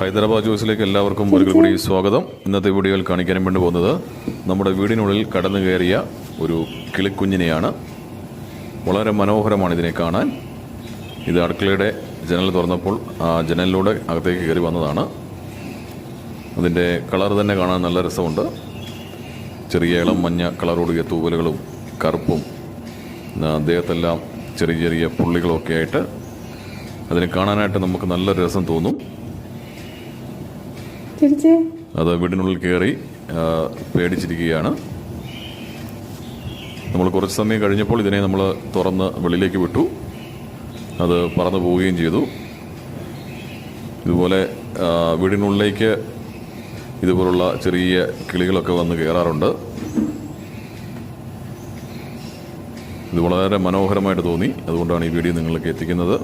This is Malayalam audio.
ഹൈദരാബാദ് ജോസിലേക്ക് എല്ലാവർക്കും ഒരിക്കൽ കൂടി സ്വാഗതം. ഇന്നത്തെ വീഡിയോയിൽ കാണിക്കാൻ വേണ്ടി പോകുന്നത് നമ്മുടെ വീടിനുള്ളിൽ കടന്നു കയറിയ ഒരു കിളിക്കുഞ്ഞിനെയാണ്. വളരെ മനോഹരമാണ് ഇതിനെ കാണാൻ. ഇത് അടുക്കളയുടെ ജനൽ തുറന്നപ്പോൾ ആ ജനലിലൂടെ അകത്തേക്ക് കയറി വന്നതാണ്. അതിന്റെ കളർ തന്നെ കാണാൻ നല്ല രസമുണ്ട്. ചെറിയ ഇളം മഞ്ഞ കളറോടിയ തൂവലുകളും കറുപ്പും ദേഹത്തെല്ലാം ചെറിയ ചെറിയ പുള്ളികളൊക്കെ ആയിട്ട് അതിനെ കാണാനായിട്ട് നമുക്ക് നല്ല രസം തോന്നും. അത് വീടിനുള്ളിൽ കയറി പേടിച്ചിരിക്കുകയാണ്. നമ്മൾ കുറച്ച് സമയം കഴിഞ്ഞപ്പോൾ ഇതിനെ നമ്മൾ തുറന്ന് വെളിയിലേക്ക് വിട്ടു. അത് പറന്നു പോവുകയും ചെയ്തു. ഇതുപോലെ വീടിനുള്ളിലേക്ക് ഇതുപോലുള്ള ചെറിയ കിളികളൊക്കെ വന്ന് കയറാറുണ്ട് ഇത് വളരെ മനോഹരമായിട്ട് തോന്നി. അതുകൊണ്ടാണ് ഈ വീഡിയോ നിങ്ങളിലേക്ക് എത്തിക്കുന്നത്.